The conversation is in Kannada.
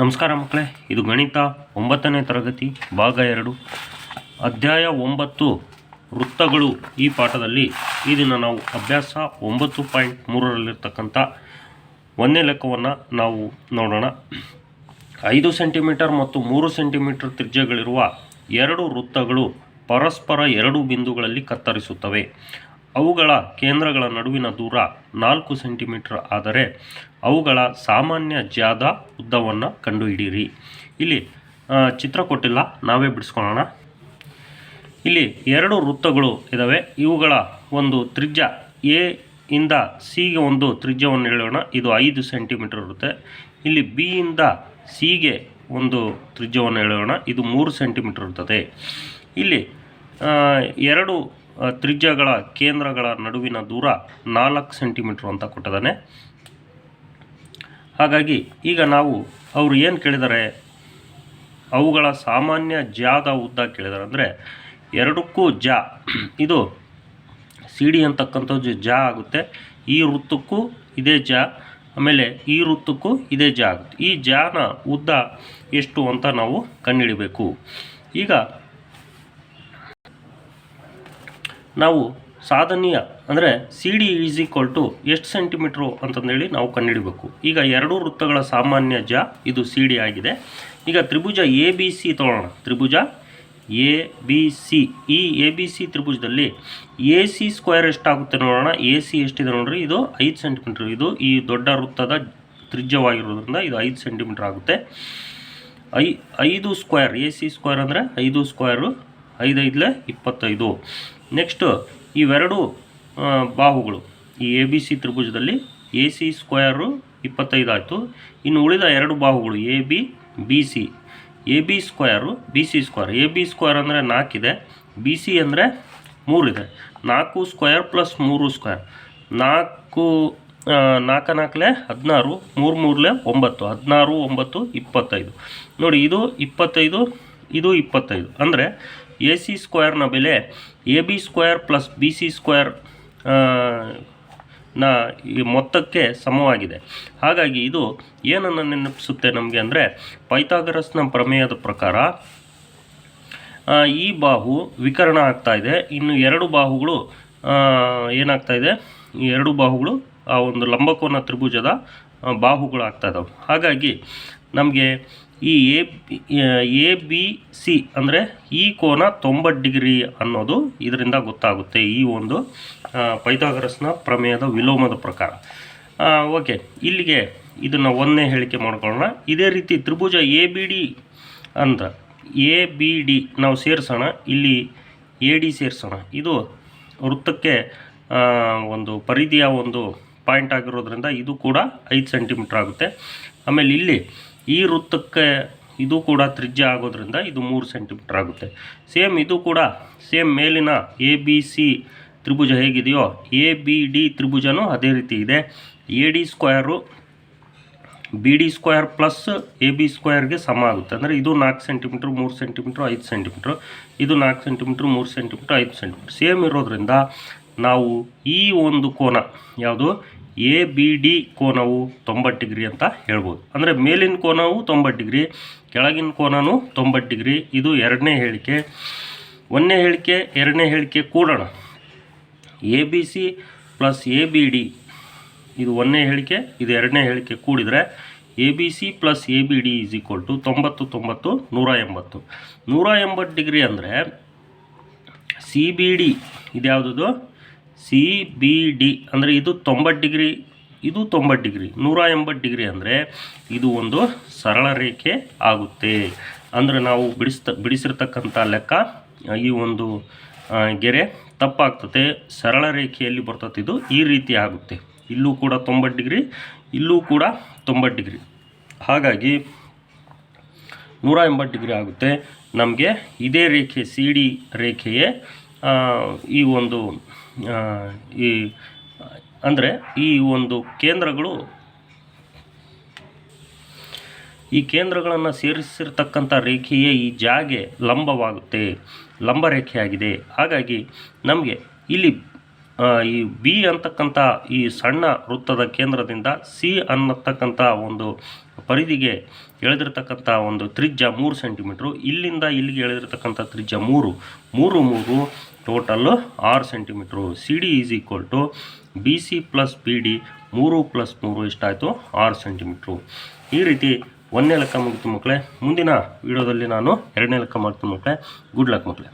ನಮಸ್ಕಾರ ಮಕ್ಕಳೇ, ಇದು ಗಣಿತ ಒಂಬತ್ತನೇ ತರಗತಿ, ಭಾಗ ಎರಡು. ಅಧ್ಯಾಯ ಒಂಬತ್ತು, ವೃತ್ತಗಳು ಈ ಪಾಠದಲ್ಲಿ. ಈ ದಿನ ನಾವು ಅಭ್ಯಾಸ ಒಂಬತ್ತು ಪಾಯಿಂಟ್ ಮೂರರಲ್ಲಿರ್ತಕ್ಕಂಥ ಒಂದನೇ ಲೆಕ್ಕವನ್ನು ನಾವು ನೋಡೋಣ. ಐದು ಸೆಂಟಿಮೀಟರ್ ಮತ್ತು ಮೂರು ಸೆಂಟಿಮೀಟರ್ ತ್ರಿಜ್ಯಗಳಿರುವ ಎರಡು ವೃತ್ತಗಳು ಪರಸ್ಪರ ಎರಡು ಬಿಂದುಗಳಲ್ಲಿ ಕತ್ತರಿಸುತ್ತವೆ. ಅವುಗಳ ಕೇಂದ್ರಗಳ ನಡುವಿನ ದೂರ ನಾಲ್ಕು ಸೆಂಟಿಮೀಟರ್ ಆದರೆ ಅವುಗಳ ಸಾಮಾನ್ಯ ಜಾದ ಉದ್ದವನ್ನು ಕಂಡುಹಿಡಿಯಿರಿ. ಇಲ್ಲಿ ಚಿತ್ರ ಕೊಟ್ಟಿಲ್ಲ, ನಾವೇ ಬಿಡಿಸ್ಕೊಳ್ಳೋಣ. ಇಲ್ಲಿ ಎರಡು ವೃತ್ತಗಳು ಇದ್ದಾವೆ ಇವುಗಳ ಒಂದು ತ್ರಿಜ್ಯ ಎ ಇಂದ ಸಿಗೆ ಒಂದು ತ್ರಿಜ್ಯವನ್ನು ಹೇಳೋಣ. ಇದು ಐದು ಸೆಂಟಿಮೀಟರ್ ಇರುತ್ತೆ. ಇಲ್ಲಿ ಬಿ ಇಂದ ಸಿಗೆ ಒಂದು ತ್ರಿಜ್ಯವನ್ನು ಹೇಳೋಣ. ಇದು ಮೂರು ಸೆಂಟಿಮೀಟರ್ ಇರ್ತದೆ. ಇಲ್ಲಿ ಎರಡು ತ್ರಿಜ್ಯಗಳ ಕೇಂದ್ರಗಳ ನಡುವಿನ ದೂರ ನಾಲ್ಕು ಸೆಂಟಿಮೀಟ್ರ್ ಅಂತ ಕೊಟ್ಟಿದ್ದಾನೆ. ಹಾಗಾಗಿ ಈಗ ನಾವು ಅವರು ಏನು ಕೇಳಿದ್ದಾರೆ ಅವುಗಳ ಸಾಮಾನ್ಯ ಜಾದ ಉದ್ದ ಕೇಳಿದ್ದಾರೆ ಅಂದರೆ ಎರಡಕ್ಕೂ ಜ, ಇದು ಸಿ ಡಿ ಅಂತಕ್ಕಂಥದ್ದು ಜ ಆಗುತ್ತೆ. ಈ ವೃತ್ತಕ್ಕೂ ಇದೇ ಜ, ಆಮೇಲೆ ಈ ವೃತ್ತಕ್ಕೂ ಇದೇ ಜಾ ಆಗುತ್ತೆ. ಈ ಜಾನ ಉದ್ದ ಎಷ್ಟು ಅಂತ ನಾವು ಕಂಡುಹಿಡಿಬೇಕು. ಈಗ ನಾವು ಸಾಧನೀಯ, ಅಂದರೆ C D is equal to ಎಷ್ಟು ಸೆಂಟಿಮೀಟ್ರು ಅಂತಂದೇಳಿ ನಾವು ಕಂಡುಹಿಡಬೇಕು. ಈಗ ಎರಡು ವೃತ್ತಗಳ ಸಾಮಾನ್ಯ ಜ, ಇದು ಸಿ ಡಿ ಆಗಿದೆ. ಈಗ ತ್ರಿಭುಜ ಎ ಬಿ ಸಿ ತೊಗೊಳ್ಳೋಣ ತ್ರಿಭುಜ ಎ ಬಿ ಸಿ ಈ ಎ ಬಿ ಸಿ ತ್ರಿಭುಜದಲ್ಲಿ ಎ ಸಿ ಸ್ಕ್ವೇರ್ ಎಷ್ಟಾಗುತ್ತೆ ನೋಡೋಣ. ಎ ಸಿ ಎಷ್ಟಿದೆ ನೋಡ್ರಿ. ಇದು ಐದು ಸೆಂಟಿಮೀಟ್ರ್ ಇದು ಈ ದೊಡ್ಡ ವೃತ್ತದ ತ್ರಿಜ್ಯವಾಗಿರೋದ್ರಿಂದ ಇದು ಐದು ಸೆಂಟಿಮೀಟ್ರ್ ಆಗುತ್ತೆ. ಐ, ಐದು ಸ್ಕ್ವೇರ್ ಎ ಸಿ ಸ್ಕ್ವೇರ್ ಅಂದರೆ ಐದು ಸ್ಕ್ವೇರು ಐದೈದಲೆ ಇಪ್ಪತ್ತೈದು. ನೆಕ್ಸ್ಟು ಇವೆರಡು ಬಾಹುಗಳು. ಈ ಎ ಬಿ ಸಿ ತ್ರಿಭುಜದಲ್ಲಿ ಎ ಸಿ ಸ್ಕ್ವಯರು ಇಪ್ಪತ್ತೈದು ಆಯಿತು. ಇನ್ನು ಉಳಿದ ಎರಡು ಬಾಹುಗಳು A B B C A B square B C square A B square ಅಂದರೆ ನಾಲ್ಕಿದೆ ಬಿ ಸಿ ಅಂದರೆ ಮೂರಿದೆ ನಾಲ್ಕು ಸ್ಕ್ವೇರ್ ಪ್ಲಸ್ ಮೂರು ಸ್ಕ್ವೇರ್ ನಾಲ್ಕು ನಾಲ್ಕು ನಾಲ್ಕಲೆ ಹದಿನಾರು, ಮೂರು ಮೂರಲೆ ಒಂಬತ್ತು. ಹದಿನಾರು, ಒಂಬತ್ತು, ಇಪ್ಪತ್ತೈದು. ನೋಡಿ, ಇದು ಇಪ್ಪತ್ತೈದು ಇದು ಇಪ್ಪತ್ತೈದು. ಅಂದರೆ ಎ ಸಿ ಸ್ಕ್ವೇರ್ನ ಬೆಲೆ A B square plus B C ಸ್ಕ್ವೇರ್ನ ಈ ಮೊತ್ತಕ್ಕೆ ಸಮವಾಗಿದೆ. ಹಾಗಾಗಿ ಇದು ಏನನ್ನು ನೆನಪಿಸುತ್ತೆ ನಮಗೆ ಅಂದರೆ ಪೈಥಾಗರಸ್ನ ಪ್ರಮೇಯದ ಪ್ರಕಾರ ಈ ಬಾಹು ವಿಕರಣ ಆಗ್ತಾ ಇದೆ. ಇನ್ನು ಎರಡು ಬಾಹುಗಳು ಏನಾಗ್ತಾ ಇದೆ? ಎರಡು ಬಾಹುಗಳು ಆ ಒಂದು ಲಂಬಕೋನ ತ್ರಿಭುಜದ ಬಾಹುಗಳು ಇದಾವೆ ಹಾಗಾಗಿ ನಮಗೆ ಈ ಎ ಎ, ಬಿ, ಸಿ ಅಂದರೆ ಈ ಕೋನ ತೊಂಬತ್ತು ಡಿಗ್ರಿ ಅನ್ನೋದು ಇದರಿಂದ ಗೊತ್ತಾಗುತ್ತೆ. ಈ ಒಂದು ಪೈಥಾಗರಸ್ನ ಪ್ರಮೇಯದ ವಿಲೋಮದ ಪ್ರಕಾರ. ಓಕೆ, ಇಲ್ಲಿಗೆ ಇದನ್ನು ಒಂದನೇ ಹೇಳಿಕೆ ಮಾಡ್ಕೊಳ್ಳೋಣ. ಇದೇ ರೀತಿ ತ್ರಿಭುಜ ಎ, ಬಿ, ಡಿ ಅಂತ ಎ, ಬಿ, ಡಿ ನಾವು ಸೇರಿಸೋಣ. ಇಲ್ಲಿ ಎ, ಡಿ ಸೇರಿಸೋಣ. ಇದು ವೃತ್ತಕ್ಕೆ ಒಂದು ಪರಿಧಿಯ ಒಂದು ಪಾಯಿಂಟ್ ಆಗಿರೋದ್ರಿಂದ ಇದು ಕೂಡ ಐದು ಸೆಂಟಿಮೀಟ್ರ್ ಆಗುತ್ತೆ. ಆಮೇಲೆ ಇಲ್ಲಿ ಈ ವೃತ್ತಕ್ಕೆ ಇದು ಕೂಡ ತ್ರಿಜ್ಯ ಆಗೋದ್ರಿಂದ ಇದು ಮೂರು ಸೆಂಟಿಮೀಟ್ರ್ ಆಗುತ್ತೆ. ಸೇಮ್ ಇದು ಕೂಡ ಸೇಮ್ ಮೇಲಿನ ಎ ಬಿ ಸಿ ತ್ರಿಭುಜ ಹೇಗಿದೆಯೋ ಎ ಬಿ ಡಿ ತ್ರಿಭುಜನೂ ಅದೇ ರೀತಿ ಇದೆ. A D square B D square plus A B ಸ್ಕ್ವಯರ್ಗೆ ಸಮ ಆಗುತ್ತೆ. ಅಂದರೆ ಇದು ನಾಲ್ಕು ಸೆಂಟಿಮೀಟ್ರ್, ಮೂರು ಸೆಂಟಿಮೀಟ್ರ್, ಐದು ಸೆಂಟಿಮೀಟ್ರ್. ಇದು ನಾಲ್ಕು ಸೆಂಟಿಮೀಟ್ರ್, ಮೂರು ಸೆಂಟಿಮೀಟ್ರ್, ಐದು ಸೆಂಟಿಮೀಟ್ರ್. ಸೇಮ್ ಇರೋದ್ರಿಂದ ನಾವು ಈ ಒಂದು ಕೋನ, ಯಾವುದು? ಎ ಬಿ ಡಿ ಕೋನವು ತೊಂಬತ್ತು ಡಿಗ್ರಿ ಅಂತ ಹೇಳ್ಬೋದು. ಅಂದರೆ ಮೇಲಿನ ಕೋನವು ತೊಂಬತ್ತು ಡಿಗ್ರಿ, ಕೆಳಗಿನ ಕೋನವೂ ತೊಂಬತ್ತು ಡಿಗ್ರಿ. ಇದು ಎರಡನೇ ಹೇಳಿಕೆ. ಒಂದನೇ ಹೇಳಿಕೆ, ಎರಡನೇ ಹೇಳಿಕೆ ಕೂಡೋಣ. A B C plus A B D ಇದು ಒಂದನೇ ಹೇಳಿಕೆ, ಇದು ಎರಡನೇ ಹೇಳಿಕೆ ಕೂಡಿದರೆ A B C plus A B D is equal to ತೊಂಬತ್ತು ತೊಂಬತ್ತು, ನೂರ ಎಂಬತ್ತು. ನೂರ ಎಂಬತ್ತು ಡಿಗ್ರಿ ಅಂದರೆ ಸಿ ಬಿ ಡಿ ಇದ್ಯಾವುದದು? ಸಿ, ಬಿ, ಡಿ ಅಂದರೆ ಇದು ತೊಂಬತ್ತು ಡಿಗ್ರಿ, ಇದು ತೊಂಬತ್ತು ಡಿಗ್ರಿ, ನೂರ ಎಂಬತ್ತು ಡಿಗ್ರಿ ಅಂದರೆ ಇದು ಒಂದು ಸರಳ ರೇಖೆ ಆಗುತ್ತೆ. ಅಂದರೆ ನಾವು ಬಿಡಿಸ್ತ, ಬಿಡಿಸಿರ್ತಕ್ಕಂಥ ಲೆಕ್ಕ ಈ ಒಂದು ಗೆರೆ ತಪ್ಪಾಗ್ತದೆ ಸರಳ ರೇಖೆಯಲ್ಲಿ ಬರ್ತದೆ ಇದು, ಈ ರೀತಿ ಆಗುತ್ತೆ. ಇಲ್ಲೂ ಕೂಡ ತೊಂಬತ್ತು ಡಿಗ್ರಿ, ಇಲ್ಲೂ ಕೂಡ ತೊಂಬತ್ತು ಡಿಗ್ರಿ. ಹಾಗಾಗಿ ನೂರ ಎಂಬತ್ತು ಡಿಗ್ರಿ ಆಗುತ್ತೆ. ನಮಗೆ ಇದೇ ರೇಖೆ, ಸಿ, ಡಿ ರೇಖೆಯೇ ಈ ಒಂದು ಈ, ಅಂದರೆ ಈ ಒಂದು ಕೇಂದ್ರಗಳು ಈ ಕೇಂದ್ರಗಳನ್ನು ಸೇರಿಸಿರ್ತಕ್ಕಂಥ ರೇಖೆಯೇ ಈ ಜಾಗೆ ಲಂಬವಾಗುತ್ತೆ, ಲಂಬ ರೇಖೆಯಾಗಿದೆ. ಹಾಗಾಗಿ ನಮಗೆ ಇಲ್ಲಿ ಈ ಬಿ ಅಂತಕ್ಕಂಥ ಈ ಸಣ್ಣ ವೃತ್ತದ ಕೇಂದ್ರದಿಂದ ಸಿ ಅನ್ನತಕ್ಕಂಥ ಒಂದು ಪರಿಧಿಗೆ ಎಳೆದಿರ್ತಕ್ಕಂಥ ಒಂದು ತ್ರಿಜ್ಯ ಮೂರು ಸೆಂಟಿಮೀಟ್ರು. ಇಲ್ಲಿಂದ ಇಲ್ಲಿಗೆ ಎಳೆದಿರತಕ್ಕಂಥ ತ್ರಿಜ್ಯ ಮೂರು. ಮೂರು ಮೂರು ಟೋಟಲ್ಲು ಆರು centimetre. C D is equal to B C plus B D ಮೂರು ಪ್ಲಸ್ ಮೂರು ಇಷ್ಟಾಯಿತು ಆರು ಸೆಂಟಿಮೀಟ್ರು. ಈ ರೀತಿ ಒಂದನೇ ಲೆಕ್ಕ ಮುಗಿತು ಮಕ್ಕಳೇ. ಮುಂದಿನ ವಿಡಿಯೋದಲ್ಲಿ ನಾನು ಎರಡನೇ ಲೆಕ್ಕ ಮಾಡ್ತೀನಿ ಮಕ್ಕಳೇ. ಗುಡ್ ಲಕ್ ಮಕ್ಕಳೇ.